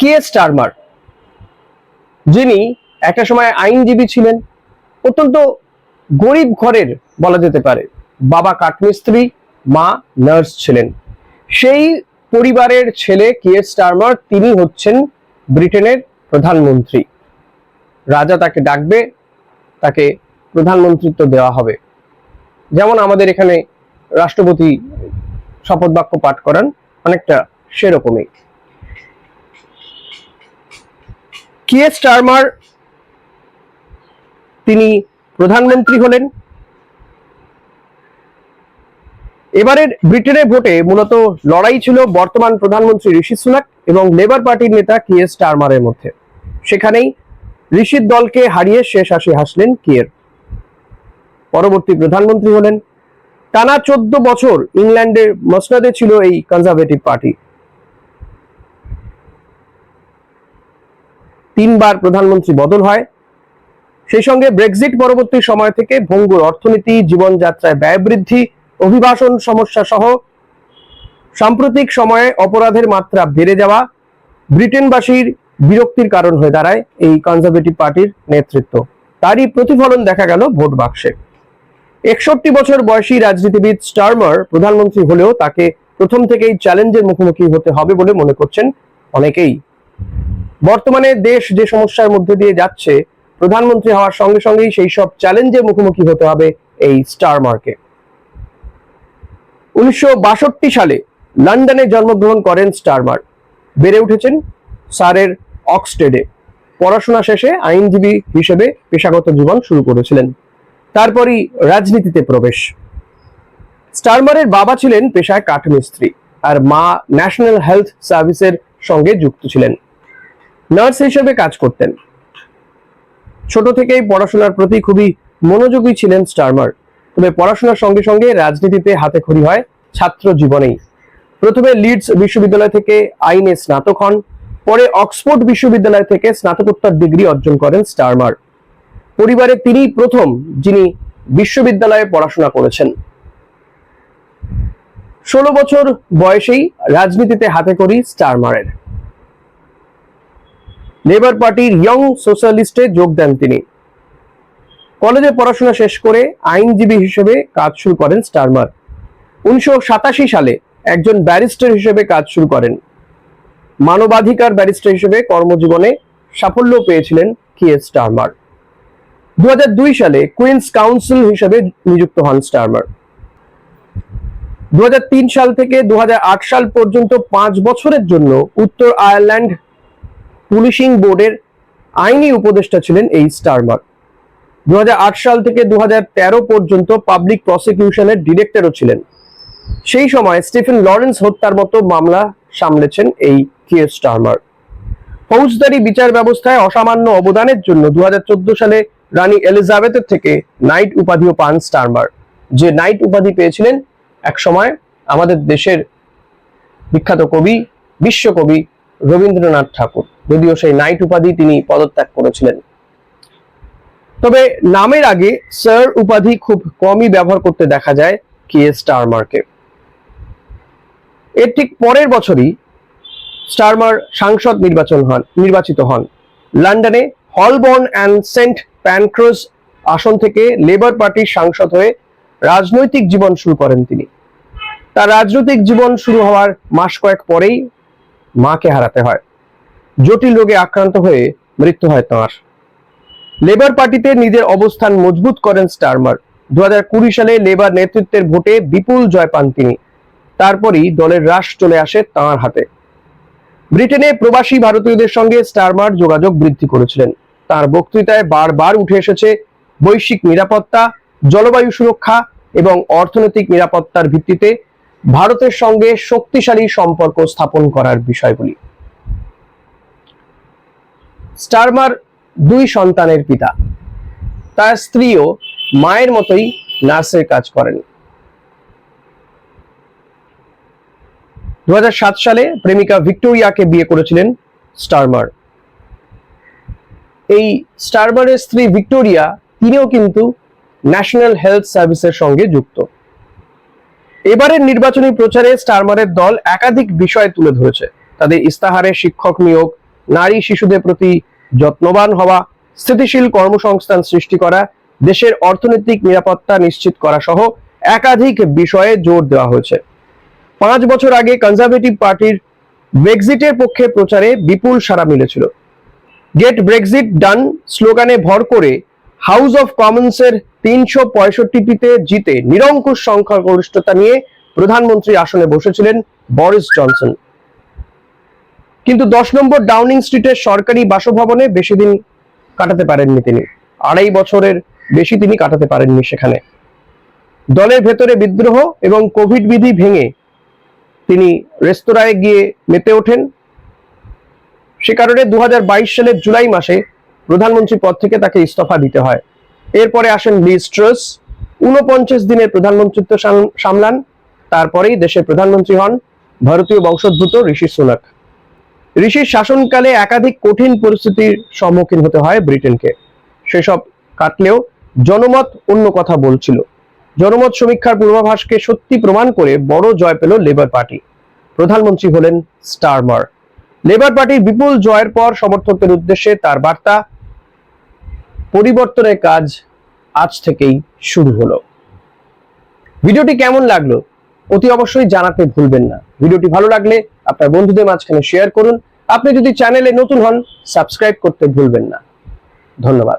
কে Starmer? যিনি একটা সময় আইনজীবী ছিলেন, অত্যন্ত গরিব ঘরের বলা যেতে পারে। বাবা কাঠমিস্ত্রি, মা নার্স ছিলেন। সেই পরিবারের ছেলে কে স্টারমার, তিনি হচ্ছেন ব্রিটেনের প্রধানমন্ত্রী। রাজা তাকে ডাকবে, তাকে প্রধানমন্ত্রিত্ব দেওয়া হবে। যেমন আমাদের এখানে রাষ্ট্রপতি শপথ বাক্য পাঠ করেন, অনেকটা সেরকমই। কিয়ে স্টারমার? তিনি প্রধানমন্ত্রী হলেন। এবারের ব্রিটেনের ভোটে মূলত লড়াই ছিল বর্তমান প্রধানমন্ত্রী ঋষি সুনাক এবং লেবার পার্টির নেতা কিয়ে স্টারমারের মধ্যে। সেখানেই ঋষির দলকে হারিয়ে শেষ হাসি হাসলেন কিয়ের পরবর্তী প্রধানমন্ত্রী হলেন। টানা চোদ্দ বছর ইংল্যান্ডের মসনাদে ছিল এই কনজারভেটিভ পার্টি তিনবার প্রধানমন্ত্রী বদল হয়। সেই সঙ্গে ব্রেক্সিট পরবর্তী সময় থেকে ভঙ্গুর অর্থনীতি, জীবনযাত্রায় ব্যয় বৃদ্ধি, অভিবাসন সমস্যা সহ সাম্প্রতিক সময়ে অপরাধের মাত্রা বেড়ে যাওয়া ব্রিটেনবাসীর বিরক্তির কারণ হয়ে দাঁড়ায় এই কনজারভেটিভ পার্টির নেতৃত্ব। তারই প্রতিফলন দেখা গেল ভোট বাক্সে। একষট্টি বছর বয়সী রাজনীতিবিদ স্টারমার প্রধানমন্ত্রী হলেও তাকে প্রথম থেকেই চ্যালেঞ্জের মুখোমুখি হতে হবে বলে মনে করছেন অনেকেই। বর্তমানে দেশ যে সমস্যার মধ্যে দিয়ে যাচ্ছে, প্রধানমন্ত্রী হওয়ার সঙ্গে সঙ্গেই সেই সব চ্যালেঞ্জের মুখোমুখি হতে হবে এই স্টারমারকে উনিশশো বাষট্টি সালে লন্ডনে জন্মগ্রহণ করেন স্টারমার বেড়ে উঠেছেন সারের অক্সটেডে পড়াশোনা শেষে আইনজীবী হিসেবে পেশাগত জীবন শুরু করেছিলেন। তারপরই রাজনীতিতে প্রবেশ। স্টারমারের বাবা ছিলেন পেশায় কাঠমিস্ত্রি। আর মা ন্যাশনাল হেলথ সার্ভিসের সঙ্গে যুক্ত ছিলেন। নার্স হিসেবে কাজ করতেন। ছোট থেকেই পড়াশোনার প্রতি খুবই মনোযোগী ছিলেন স্টারমার। তবে পড়াশোনার সঙ্গে সঙ্গে রাজনীতিতে হাতে খড়ি হয় ছাত্র জীবনেই। প্রথমে লিডস বিশ্ববিদ্যালয় থেকে আইনে স্নাতক হন, পরে অক্সফোর্ড বিশ্ববিদ্যালয় থেকে স্নাতকোত্তর ডিগ্রি অর্জন করেন স্টারমার। পরিবারে তিনিই প্রথম যিনি বিশ্ববিদ্যালয়ে পড়াশোনা করেছেন। ষোলো বছর বয়সেই রাজনীতিতে হাতে করি স্টারমারের। লেবার পার্টির ইয়ং সোশ্যালিস্টে যোগ দেন তিনি। কলেজে পড়াশোনা শেষ করে আইনজীবী হিসেবে কাজ শুরু করেন স্টারমার। উনিশশো সালে একজন ব্যারিস্টার হিসেবে কাজ শুরু করেন। মানবাধিকার ব্যারিস্টার হিসেবে কর্মজীবনে সাফল্য পেয়েছিলেন কিয়ে স্টারমার। দু হাজার দুই সালে কুইন্স কাউন্সিল হিসেবে নিযুক্ত হন স্টারমার। দু হাজার তিন সাল থেকে দু হাজার আট সাল পর্যন্ত পাঁচ বছরের জন্য উত্তর আয়ারল্যান্ড পুলিশিং বোর্ডের আইনি উপদেষ্টা ছিলেন এই স্টারমার দু সাল থেকে দু পর্যন্ত পাবলিক প্রসিকিউশনের ডিরেক্টরও ছিলেন। সেই সময় স্টিফেন লরেন্স হত্যার মতো মামলা সামলেছেন এই কিয়ে স্টারমার ফৌজদারি বিচার ব্যবস্থায় অসামান্য অবদানের জন্য দু হাজার চোদ্দ সালে রানী এলিজাবেথের থেকে নাইট উপাধিও পান স্টারমার যে নাইট উপাধি পেয়েছিলেন এক সময় আমাদের দেশের বিখ্যাত কবি, বিশ্বকবি রবীন্দ্রনাথ ঠাকুর। যদিও সেই নাইট উপাধি তিনি পদত্যাগ করেছিলেন। তবে নামের আগে স্যার উপাধি খুব কমই ব্যবহার করতে দেখা যায় কে স্টারমারকে। এর ঠিক পরের বছরই স্টারমার সাংসদ নির্বাচন হন, নির্বাচিত হন। লন্ডনে হলবর্ন অ্যান্ড সেন্ট প্যানক্রোজ আসন থেকে লেবার পার্টির সাংসদ হয়ে রাজনৈতিক জীবন শুরু করেন তিনি। তার রাজনৈতিক জীবন শুরু হওয়ার মাস কয়েক পরেই মাকে হারাতে হয়। জটিল রোগে আক্রান্ত হয়ে মৃত্যু হয় তাঁর। লেবার পার্টিতে নিজের অবস্থান মজবুত করেন স্টারমার। দু সালে লেবার নেতৃত্বের ভোটে বিপুল জয় পান তিনি। তারপরই দলের হ্রাস চলে আসে তাঁর হাতে। ব্রিটেনে প্রবাসী ভারতীয়দের সঙ্গে স্টারমার যোগাযোগ বৃদ্ধি করেছিলেন। তার বক্তৃতায় বারবার উঠে এসেছে বৈশ্বিক নিরাপত্তা, জলবায়ু সুরক্ষা এবং অর্থনৈতিক নিরাপত্তার ভিত্তিতে ভারতের সঙ্গে শক্তিশালী সম্পর্ক স্থাপন করার বিষয়গুলি। স্টারমার দুই সন্তানের পিতা। তার স্ত্রীও মায়ের মতোই নার্সের কাজ করেন। দু হাজার সাত সালে প্রেমিকা ভিক্টোরিয়াকে বিয়ে করেছিলেন স্টারমার। এই স্টারমারের স্ত্রী ভিক্টোরিয়া, তিনিও কিন্তু ন্যাশনাল হেলথ সার্ভিসের সঙ্গে যুক্ত। এবারের নির্বাচনী প্রচারে স্টারমারের দল একাধিক বিষয় তুলে ধরেছে। তাদের ইস্তাহারে শিক্ষক নিয়োগ, নারী শিশুদের প্রতি যত্নবান হওয়া, স্থিতিশীল কর্মসংস্থান সৃষ্টি করা, দেশের অর্থনৈতিক নিরাপত্তা নিশ্চিত করা সহ একাধিক বিষয়ে জোর দেওয়া হয়েছে। পাঁচ বছর আগে কনজারভেটিভ পার্টির ব্রেক্সিটের পক্ষে প্রচারে বিপুল সাড়া মিলেছিল। গেট ব্রেক্সিট ডান স্লোগানে ভর করে হাউস অফ কমন্সের তিনশো পঁয়ষট্টিটিতে জিতে নিরঙ্কুশ সংখ্যাগরিষ্ঠতা নিয়ে প্রধানমন্ত্রী আসনে বসেছিলেন বরিস জনসন। কিন্তু দশ নম্বর ডাউনিং স্ট্রিটের সরকারি বাসভবনে বেশি দিন কাটাতে পারেননি তিনি। আড়াই বছরের বেশি তিনি কাটাতে পারেননি সেখানে। দলের ভেতরে বিদ্রোহ এবং কোভিড বিধি ভেঙে তিনি রেস্তোরাঁয় গিয়ে মেতে ওঠেন। সে কারণে দু হাজার বাইশ সালের জুলাই মাসে প্রধানমন্ত্রী পদ থেকে তাকে ইস্তফা দিতে হয়। এরপরে আসেন লিজ ট্রাস। উনপঞ্চাশ দিনের প্রধানমন্ত্রিত্ব সামলান। তারপরেই দেশের প্রধানমন্ত্রী হন ভারতীয় বংশোদ্ভূত ঋষি সুনাক। ঋষির শাসনকালে একাধিক কঠিন পরিস্থিতির সম্মুখীন হতে হয় ব্রিটেনকে। সেসব কাটলেও জনমত অন্য কথা বলছিল। জনমত সমীক্ষার পূর্বাভাসকে সত্যি প্রমাণ করে বড় জয় পেল লেবার পার্টি। প্রধানমন্ত্রী হলেন স্টারমার। লেবার পার্টির বিপুল জয়ের পর সমর্থকদের উদ্দেশ্যে তার বার্তা পরিবর্তনের কাজ আজ থেকেই শুরু হলো। ভিডিওটি কেমন লাগল অতি অবশ্যই জানাতে ভুলবেন না। ভিডিওটি ভালো লাগলে আপনার বন্ধুদের মাঝখানে শেয়ার করুন। আপনি যদি চ্যানেলে নতুন হন সাবস্ক্রাইব করতে ভুলবেন না। ধন্যবাদ।